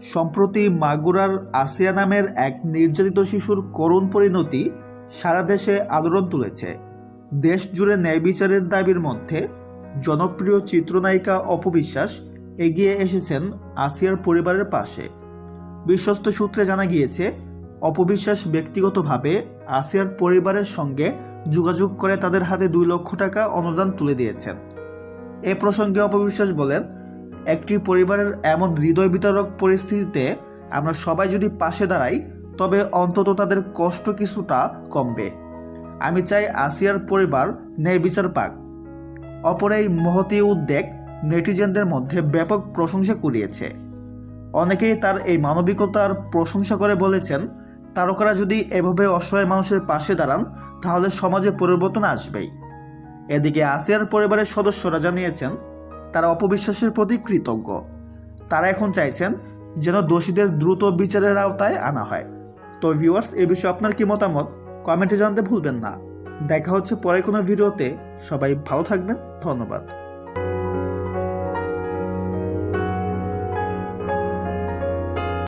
সম্প্রতি মাগুরার আসিয়া নামের এক নির্যাতিত শিশুর করুণ পরিণতি সারা দেশে আলোড়ন তুলেছে। দেশ জুড়ে ন্যায় বিচারের দাবির মধ্যে জনপ্রিয় চিত্রনায়িকা অপবিশ্বাস এগিয়ে এসেছেন আসিয়ার পরিবারের পাশে। বিশ্বস্ত সূত্রে জানা গিয়েছে অপবিশ্বাস ব্যক্তিগতভাবে আসিয়ার পরিবারের সঙ্গে যোগাযোগ করে তাদের হাতে দুই লক্ষ টাকা অনুদান তুলে দিয়েছেন। এ প্রসঙ্গে অপবিশ্বাস বলেন একটি পরিবারের এমন হৃদয় বিতরক পরিস্থিতিতে আমরা সবাই যদি পাশে দাঁড়াই, তবে অন্তত তাদের কষ্ট কিছুটা কমবে। আমি চাই আসিয়ার পরিবার ন্যায় বিচার পাক। অপর এই মহতী উদ্যোগ নেটিজেনদের মধ্যে ব্যাপক প্রশংসা কুড়িয়েছে। অনেকেই তার এই মানবিকতার প্রশংসা করে বলেছেন, তারকারা যদি এভাবে অসহায় মানুষের পাশে দাঁড়ান, তাহলে সমাজে পরিবর্তন আসবেই। এদিকে আসিয়ার পরিবারের সদস্যরা জানিয়েছেন তারা অপবিশ্বাসের প্রতি কৃতজ্ঞ। তারা এখন চাইছেন যেন দোষীদের দ্রুত বিচারের আওতায় আনা হয়। তো ভিউয়ার্স এ বিষয়ে আপনার কি মতামত? কমেন্টে জানতে ভুলবেন না। দেখা হচ্ছে পরে কোনো ভিডিওতে। সবাই ভালো থাকবেন। ধন্যবাদ।